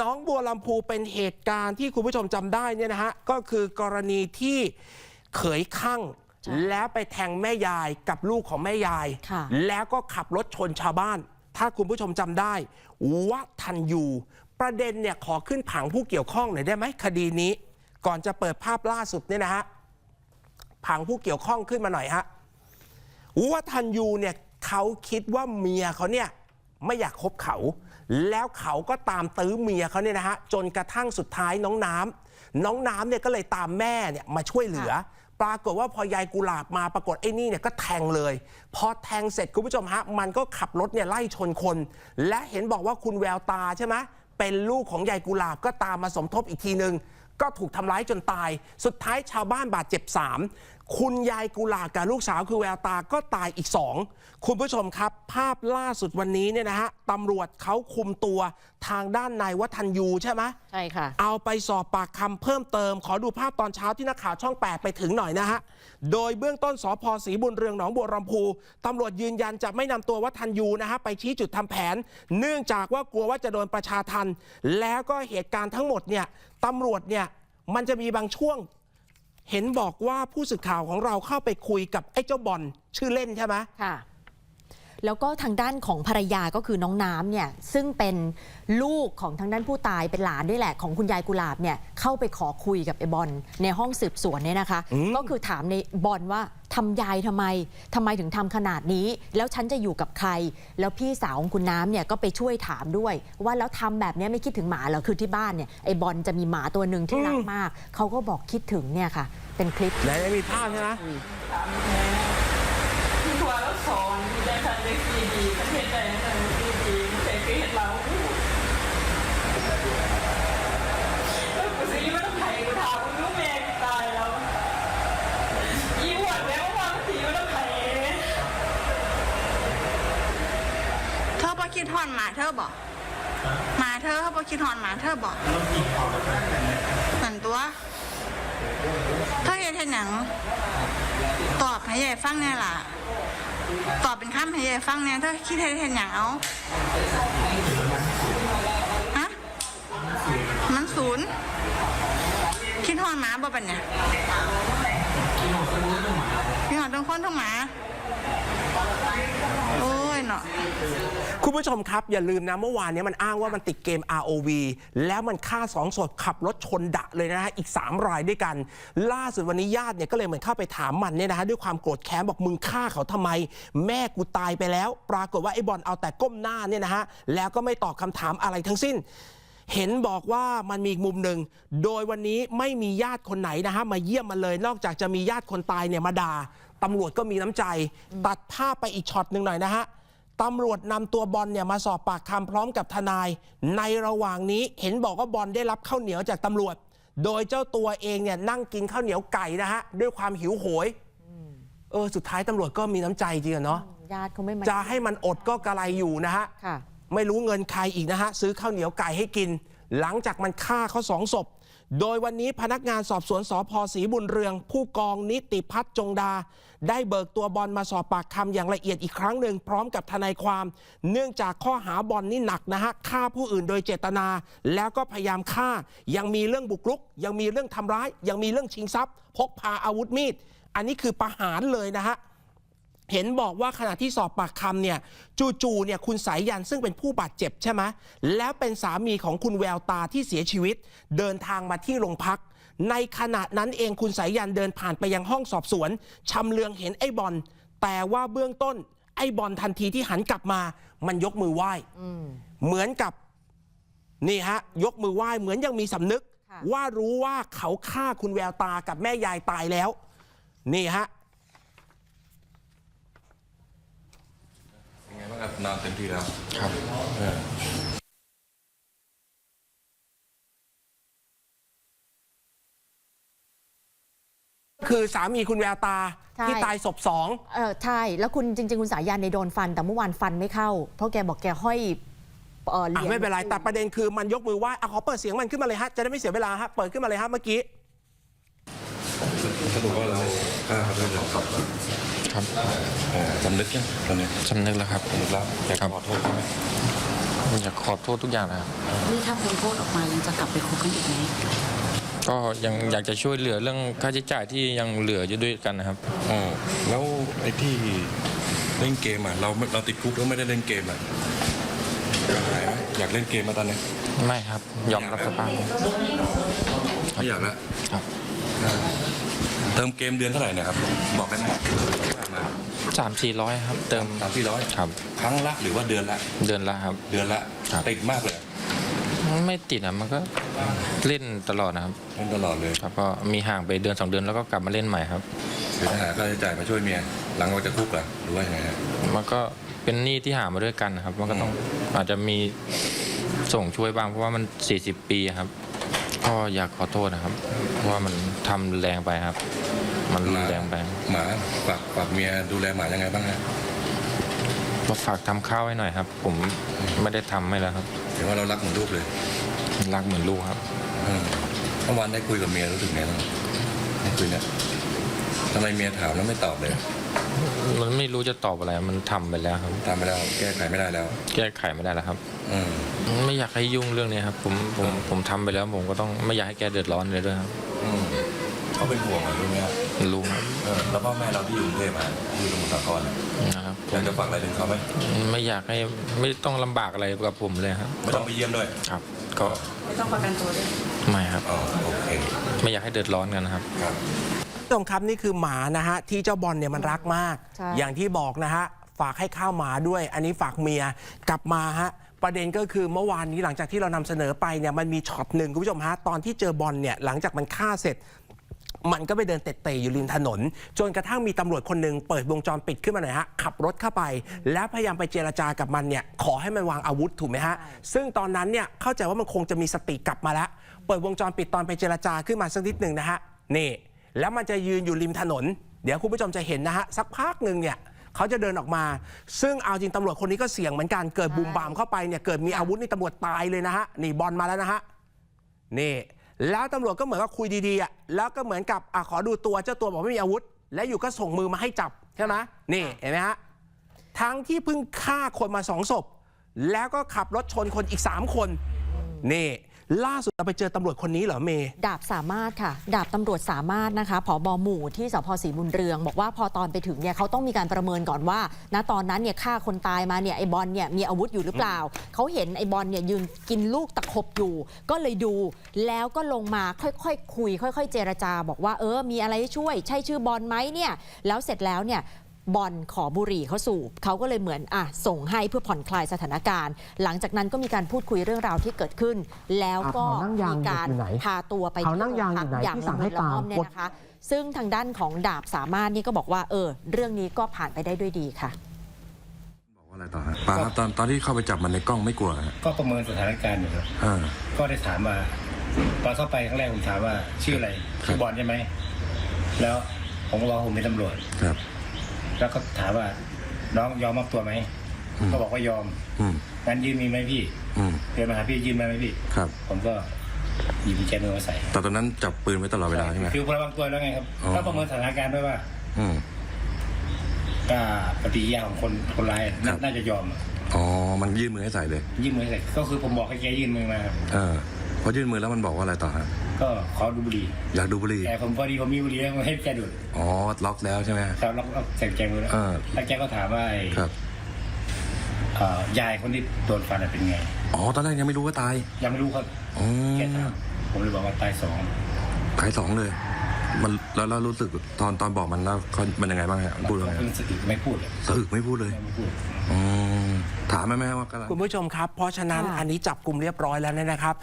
น้องบัวลำพูเป็นเหตุการณ์ที่คุณผู้ชมจำได้เนี่ยนะฮะ ก็คือกรณีที่เขยข้างแล้วไปแทงแม่ยายกับลูกของแม่ยาย ค่ะ แล้วก็ขับรถชนชาวบ้าน ถ้าคุณผู้ชมจำได้วัทันยูประเด็นเนี่ยขอขึ้นผังผู้เกี่ยวข้องหน่อยได้ไหมคดีนี้ ก่อนจะเปิดภาพล่าสุดเนี่ยนะฮะผังผู้เกี่ยวข้องขึ้นมาหน่อยฮะว่าทันยูเนี่ยเขาคิดว่าเมียเขาเนี่ยไม่อยากคบเขา แล้วเขาก็ตามตื้อเมียเขาเนี่ยนะฮะจนกระทั่งสุดท้ายน้องน้ำน้องน้ำเนี่ยก็เลยตามแม่เนี่ยมาช่วยเหลือ ปรากฏว่าพอยายกุหลาบมาปรากฏไอ้นี่เนี่ยก็แทงเลย พอแทงเสร็จคุณผู้ชมฮะมันก็ขับรถเนี่ยไล่ชนคน และเห็นบอกว่าคุณแววตาใช่ไหมเป็นลูกของยายกุหลาบก็ตามมาสมทบอีกทีหนึ่งก็ถูกทำร้ายจนตาย สุดท้ายชาวบ้านบาดเจ็บ 3 คุณยายกุหลาบกับลูกสาวคือแววตาก็ตายอีก2คุณผู้ชมครับ ภาพล่าสุดวันนี้เนี่ยนะฮะตำรวจเขาคุมตัวทางด้านนายวัฒนยูใช่ไหมใช่ค่ะ เอาไปสอบปากคำเพิ่มเติม ขอดูภาพตอนเช้าที่นักข่าวช่อง 8 ไปถึงหน่อยนะฮะ โดยเบื้องต้นสพศรีบุญเรืองหนองบัวลำพูตำรวจยืนยันจะไม่นำตัววัฒนยูนะฮะไปชี้จุดทำแผน เนื่องจากว่ากลัวว่าจะโดนประชาทันแล้วก็เหตุการณ์ทั้งหมดเนี่ยตำรวจเนี่ยมันจะมีบางช่วง เห็นบอกว่าผู้สื่อข่าวของเราเข้าไปคุยกับไอ้เจ้าบอลชื่อเล่นใช่ไหมค่ะ แล้วก็ทางด้านของภรรยาก็คือน้องน้ำเนี่ยซึ่งเป็นลูกของทางด้านผู้ตายเป็นหลานด้วยแหละของคุณยายกุหลาบเนี่ยเข้าไปขอคุยกับไอ้บอลในห้องสืบสวนเนี่ยนะคะอืมก็คือถามในบอลว่าทำยายทำไมทำไมถึงทำขนาดนี้ แล้วฉันจะอยู่กับใคร แล้วพี่สาวของคุณน้ำเนี่ยก็ไปช่วยถามด้วย ว่าแล้วทำแบบเนี้ยไม่คิดถึงหมาเหรอคือที่บ้านเนี่ยไอ้บอลจะมีหมาตัวหนึ่งที่รักมาก เขาก็บอกคิดถึงเนี่ยค่ะ เป็นคลิปไหนมีภาพใช่ไหม ที่ทัวร์แล้วสอน ที่ได้ทันได้ดีดีประเทศใดนั่นน่ะดีดีแต่ประเทศเราแล้วกูซื้อมาต้องไถ่กูถามมึงรู้แม่กูตายแล้วอีหวดแล้วว่ามันถีมาต้องไถ่เธอบ่คิดฮอนหมาเธอบอกหมาเธอเขาบ่คิดฮอนหมาเธอบอกสันตัวเธอเฮ็ดเฮ็ดหนังตอบให้ยายฟังแน่ล่ะ ตอบเป็นคำให้ยายฟังแน่เธอคิดเฮ็ดเฮ็ดหนังเอาฮะมันศูนย์คิดฮอนหมาบ่เป็นเนี่ยคิดฮอนทั้งคนทั้งหมาโอ้ย เนาะคุณผู้ชมครับ อย่าลืมนะเมื่อวานเนี้มันอ้างว่ามันติดเกม ROV แล้วมันฆ่าสองศพขับรถชนดะเลยนะฮะอีก 3 รายด้วยกัน ล่าสุดวันนี้ญาติเนี่ยก็เลยเหมือนเข้าไปถามมันเนี่ยนะฮะด้วยความโกรธแค้นบอกมึงฆ่าเขาทำไม แม่กูตายไปแล้ว ปรากฏว่าไอ้บอลเอาแต่ก้มหน้าเนี่ยนะฮะแล้วก็ไม่ตอบคำถามอะไรทั้งสิ้นเห็นบอกว่ามันมีอีกมุมหนึ่ง โดยวันนี้ไม่มีญาติคนไหนนะฮะมาเยี่ยมมันเลย นอกจากจะมีญาติคนตายเนี่ยมาด่าตำรวจก็มีน้ำใจ ตัดภาพไปอีกช็อตหนึ่งหน่อยนะฮะ ตำรวจนำตัวบอลเนี่ยมาสอบปากคำพร้อมกับทนาย ในระหว่างนี้เห็นบอกว่าบอลได้รับข้าวเหนียวจากตำรวจ โดยเจ้าตัวเองเนี่ยนั่งกินข้าวเหนียวไก่นะฮะด้วยความหิวโหยเออสุดท้ายตำรวจก็มีน้ำใจจริงอะเนาะญาติเขาไม่มาจะให้มันอดก็กระไรอยู่นะฮะค่ะไม่รู้เงินใครอีกนะฮะซื้อข้าวเหนียวไก่ให้กิน หลังจากมันฆ่าเขาสองศพ โดยวันนี้พนักงานสอบสวนสพศรีบุญเรือง ผู้กองนิติพัฒน์จงดา ได้เบิกตัวบอลมาสอบปากคำอย่างละเอียดอีกครั้งหนึ่งพร้อมกับทนายความ เนื่องจากข้อหาบอลนี่หนักนะฮะฆ่าผู้อื่นโดยเจตนา แล้วก็พยายามฆ่า ยังมีเรื่องบุกรุก ยังมีเรื่องทำร้าย ยังมีเรื่องชิงทรัพย์ พกพาอาวุธมีด อันนี้คือประหารเลยนะฮะ เห็นบอกว่าขณะที่สอบปากคำเนี่ยจู่ๆเนี่ยคุณสายยันซึ่งเป็นผู้บาดเจ็บใช่ไหมแล้วเป็นสามีของคุณแววตาที่เสียชีวิต เดินทางมาที่โรงพัก ในขณะนั้นเองคุณสายยันเดินผ่านไปยังห้องสอบสวนชำเลืองเห็นไอ้บอลแต่ว่าเบื้องต้น ไอ้บอลทันทีที่หันกลับมา มันยกมือไหว้เหมือนกับนี่ฮะยกมือไหว้เหมือนยังมีสำนึกค่ะว่ารู้ว่าเขาฆ่าคุณแววตากับแม่ยายตายแล้ว นี่ฮะ เป็นไงบ้าง ครับนอนเต็มที่แล้วครับเออคือสามีคุณแววตาใช่ ที่ตายศพสอง เออใช่ แล้วคุณจริง ๆ คุณสายันในยโดนฟัน แต่เมื่อวานฟันไม่เข้า เพราะแกบอกแกห้อยเออเหรีอะยญ ไม่เป็นไรแต่ประเด็นคือมันยกมือไหว้อะขอเปิดเสียงมันขึ้นมาเลยฮะ จะได้ไม่เสียเวลาฮะ เปิดขึ้นมาเลยฮะเมื่อกี้ สรุปว่าเราฆ่าเขาด้วยเหรอ ครับครับเออสำนึกยังตอนนี้สำนึกแล้วครับ สำนึกแล้วอยากครับ ขอโทษใช่ไหมอยากขอโทษทุกอย่างนะครับ นี่ถ้าพ้นโทษออกมายังจะกลับไปคบกันอีกไหมก็ยังอยากจะช่วยเหลือเรื่องค่าใช้จ่ายที่ยังเหลืออยู่ด้วยกันนะครับอ๋อแล้วไอ้ที่เล่นเกมอะเราเราติดคุกแล้วไม่ได้เล่นเกมอะอยากหายไหมอยากเล่นเกมมาตอนนี้ไม่ครับ ยอมรับสภาพไม่อยากละครับ เติมเกมเดือนเท่าไหร่เนะครับ บอกได้ไหมสามสี่ร้อยครับ เติมสามสี่ร้อยครับ ครั้งละหรือว่าเดือนละ เดือนละครับ เดือนละครับติดมากเลยไม่ติดอะมันก็เล่นตลอดนะครับเล่นตลอดเลยครับก็มีห่างไปเดือนสองเดือนแล้วก็กลับมาเล่นใหม่ครับหรือหาค่าใช้จ่ายมาช่วยเมียหลังออกจากคุกอะหรือว่ายังไงฮะมันก็เป็นหนี้ที่หามาด้วยกันนะครับ มันก็ต้องอาจจะมีส่งช่วยบ้างเพราะว่ามัน 40 ปีครับ ก็อยากขอโทษนะครับเพราะว่ามันทำแรงไปครับ มันรุนแรงไปหมาฝากฝากเมียดูแลหมายังไงบ้างฮะก็ฝากทำข้าวให้หน่อยครับ ผมไม่ได้ทำให้แล้วครับเห็นว่าเรารักเหมือนลูกเลย รักเหมือนลูกครับอืมเมื่อวานได้คุยกับเมียรู้สึกไงบ้างได้คุยเนี่ยทำไมเมียถามแล้วไม่ตอบเลย มันไม่รู้จะตอบอะไร มันทำไปแล้วครับตามไปแล้วแก้ไขไม่ได้แล้ว แก้ไขไม่ได้แล้วครับ อืมไม่อยากให้ยุ่งเรื่องนี้ครับ ผมผมผมทำไปแล้ว ผมก็ต้องไม่อยากให้แกเดือดร้อนเลยด้วยครับอืมเขาเป็นห่วงเหรอรู้ไหมครับรู้ครับเออแล้วพ่อแม่เราที่อยู่กรุงเทพมาที่อยู่สมุทรสาครน่ะนะครับผอยากมจะฝากอะไรถึงเขาไหมไม่อยากให้ไม่ต้องลำบากอะไรกับผมเลยครับ ไม่ต้องไปเยี่ยมด้วยครับ ก็ไม่ต้องประกันตัวด้วย ไม่ครับ อ๋อโอเคไม่อยากให้เดือดร้อนกันนะครับ ครับ ผู้ชมครับนี่คือหมานะฮะที่เจ้าบอลเนี่ยมันรักมาก ใช่ อย่างที่บอกนะฮะฝากให้ข้าวหมาด้วย อันนี้ฝากเมียกลับมาฮะประเด็นก็คือเมื่อวานนี้หลังจากที่เรานำเสนอไปเนี่ยมันมีช็อตหนึ่งคุณผู้ชมฮะตอนที่เจอบอลเนี่ยหลังจากมันฆ่าเสร็จ มันก็ไปเดินเตะเตะอยู่ริมถนน จนกระทั่งมีตำรวจคนหนึ่งเปิดวงจรปิดขึ้นมาหน่อยฮะ ขับรถเข้าไป แล้วพยายามไปเจรจากับมันเนี่ย ขอให้มันวางอาวุธถูกไหมฮะ ซึ่งตอนนั้นเนี่ยเข้าใจว่ามันคงจะมีสติกลับมาแล้ว เปิดวงจรปิดตอนไปเจรจาขึ้นมาสักนิดหนึ่งนะฮะ นี่ แล้วมันจะยืนอยู่ริมถนน เดี๋ยวคุณผู้ชมจะเห็นนะฮะสักพักหนึ่งเนี่ยเขาจะเดินออกมา ซึ่งเอาจริงตำรวจคนนี้ก็เสี่ยงเหมือนกันเกิดบูมบามเข้าไปเนี่ยเกิดมีอาวุธนี่ตำรวจตายเลยนะฮะนี่บอลมาแล้วนะฮะนี่แล้วตำรวจก็เหมือนกับคุยดีๆอะแล้วก็เหมือนกับอะขอดูตัวเจ้าตัวบอกไม่มีอาวุธ แล้วอยู่ก็ส่งมือมาให้จับใช่ไหมนี่เห็นไหมฮะทั้งที่เพิ่งฆ่าคนมาสองศพ แล้วก็ขับรถชนคนอีก 3 คนนี่ ล่าสุดเราไปเจอตำรวจคนนี้เหรอเมย์ดาบสามารถค่ะ ดาบตำรวจสามารถนะคะผอบอหมู่ที่สพศรีบุญเรือง บอกว่าพอตอนไปถึงเนี่ยเขาต้องมีการประเมินก่อนว่า ณตอนนั้นเนี่ยฆ่าคนตายมาเนี่ยไอบอลเนี่ยมีอาวุธอยู่หรือเปล่า เขาเห็นไอบอลเนี่ยยืนกินลูกตะขบอยู่ ก็เลยดู แล้วก็ลงมาค่อยๆคคุย ค่อย ๆ เจรจา บอกว่าเออมีอะไรให้ช่วย ใช่ชื่อบอลไหมเนี่ยแล้วเสร็จแล้วเนี่ย บอลขอบุหรี่เขาสูบเขาก็เลยเหมือนอะส่งให้เพื่อผ่อนคลายสถานการณ์ หลังจากนั้นก็มีการพูดคุยเรื่องราวที่เกิดขึ้น แล้วก็อะเขานั่งยางมีการอยู่ไหนพาตัวไปเขานั่งยางอยู่ไหนอย่างที่ละสั่งให้มุนละม่อมตามเนี่ยนะคะ ซึ่งทางด้านของดาบสามารถนี่ก็บอกว่าเออ เรื่องนี้ก็ผ่านไปได้ด้วยดีค่ะบอกว่าอะไรต่อฮะป้าครับตอนตอนที่เข้าไปจับมันในกล้องไม่กลัวฮะก็ประเมินสถานการณ์อยู่ครับเออก็ได้ถามว่าตอนเข้าไปครั้งแรกผมถามว่าชื่ออะไรครับชื่อบอลใช่ไหมแล้วผมก็บอกว่าผมเป็นตำรวจครับ แล้วก็ถามว่าน้องยอมมอบตัวไหมอืมก็บอกว่ายอมอืมงั้นยืนมีไหมพี่อืมเดินมาหาพี่ยืนมาไหมพี่ ครับ ผมก็หยิบกุญแจมือมาใส่แต่ตอนนั้นจับปืนไว้ตลอดเวลาใช่ไหม คือระวังตัวแล้วไงครับอ๋อ ก็ประเมินสถานการณ์ด้วยว่าอืม ก็ปฏิกิริยาของคนคนร้ายน่าครับน่าจะยอมอ๋อ มันยื่นมือให้ใส่เลย ยื่นมือใส่ก็คือผมบอกให้แกยื่นมือมาครับเออพอยื่นมือแล้วมันบอกว่าอะไรต่อฮะ ก็ขอดูบุหรี่อยากดูบุหรี่แต่ผมพอดีผมมีบุหรี่แล้วผมให้แกดูดอ๋อล็อกแล้วใช่ไหมครับแล้วก็ใส่กุญแจมือแล้วเออแล้วแกก็ถามว่าไอ้ครับเอ่อยายคนที่โดนฟันน่ะเป็นไง อ๋อ ตอนแรกยังไม่รู้ว่าตาย ยังไม่รู้ครับอ๋อแกถามผมเลยบอกว่าตายสองตายสองเลย มันแล้วเรารู้สึกตอนตอนบอกมันแล้วเขามันยังไงบ้างฮะพูดว่าไงเพิ่งสติไม่พูดเลยสะอึกไม่พูดเลยไม่พูดอ๋อถามแม่แม่ว่ากำลังคุณผู้ชมครับ เพราะฉะนั้นค่ะอันนี้จับกลุ่มเรียบร้อยแล้วเนี่ยนะครับ